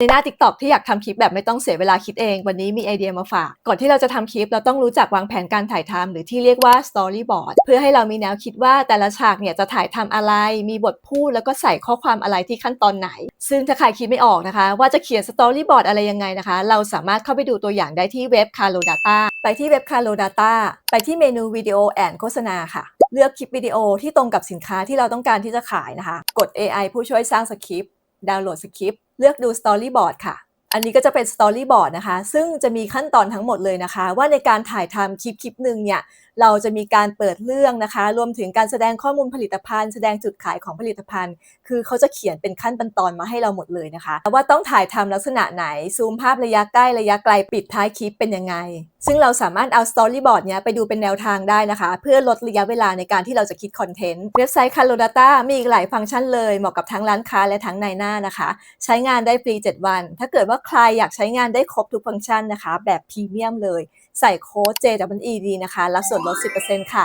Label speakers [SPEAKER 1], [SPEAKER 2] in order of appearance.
[SPEAKER 1] ในหน้า TikTok ที่อยากทำคลิปแบบไม่ต้องเสียเวลาคิดเอง วันนี้มีไอเดียมาฝาก ก่อนที่เราจะทำคลิป เราต้องรู้จักวางแผนการถ่ายทำหรือที่เรียกว่า Storyboard เพื่อให้เรามีแนวคิดว่าแต่ละฉากเนี่ยจะถ่ายทำอะไร มีบทพูดแล้วก็ใส่ข้อความอะไรที่ขั้นตอนไหน ซึ่งถ้าใครคิดไม่ออกนะคะ ว่าจะเขียน Storyboard อะไรยังไงนะคะ เราสามารถเข้าไปดูตัวอย่างได้ที่เว็บ Caro Data ไปที่เว็บ Caro Data ไปที่เมนูวิดีโอแอนโฆษณาค่ะเลือกคลิปวิดีโอที่ตรงกับสินค้าที่เราต้องการที่จะขายนะคะ กด AI ผู้ช่วยสร้างสคริปต์ดาวน์โหลดสคริปต์ เลือกดู Storyboard ค่ะ อันนี้ก็จะเป็น Storyboard นะคะ ซึ่งจะมีขั้นตอนทั้งหมดเลยนะคะ ว่าในการถ่ายทำคลิปคลิปหนึ่งเนี่ย เราจะมีการเปิดเรื่องนะคะ รวมถึงการแสดงข้อมูลผลิตภัณฑ์ แสดงจุดขายของผลิตภัณฑ์ คือเขาจะเขียนเป็นขั้นเป็นตอนมาให้เราหมดเลยนะคะ ว่าต้องถ่ายทำลักษณะไหน ซูมภาพระยะใกล้ระยะไกลปิดท้ายคลิปเป็นยังไง ซึ่งเราสามารถเอา Storyboard เนี้ยไปดูเป็นแนวทางได้นะคะ เพื่อลดระยะเวลาในการที่เราจะคิดคอนเทนต์ เว็บไซต์ Calo Data มีอีกหลายฟังก์ชันเลย เหมาะกับทั้งร้านค้าและทั้งนายหน้านะคะ ใช้งานได้ฟรี 7 วัน ถ้าเกิดว่าใครอยากใช้งานได้ครบทุกฟังก์ชันนะคะ แบบพรีเมียมเลย ใส่โค้ด JWED นะคะ รับส่วนลด 10%ค่ะ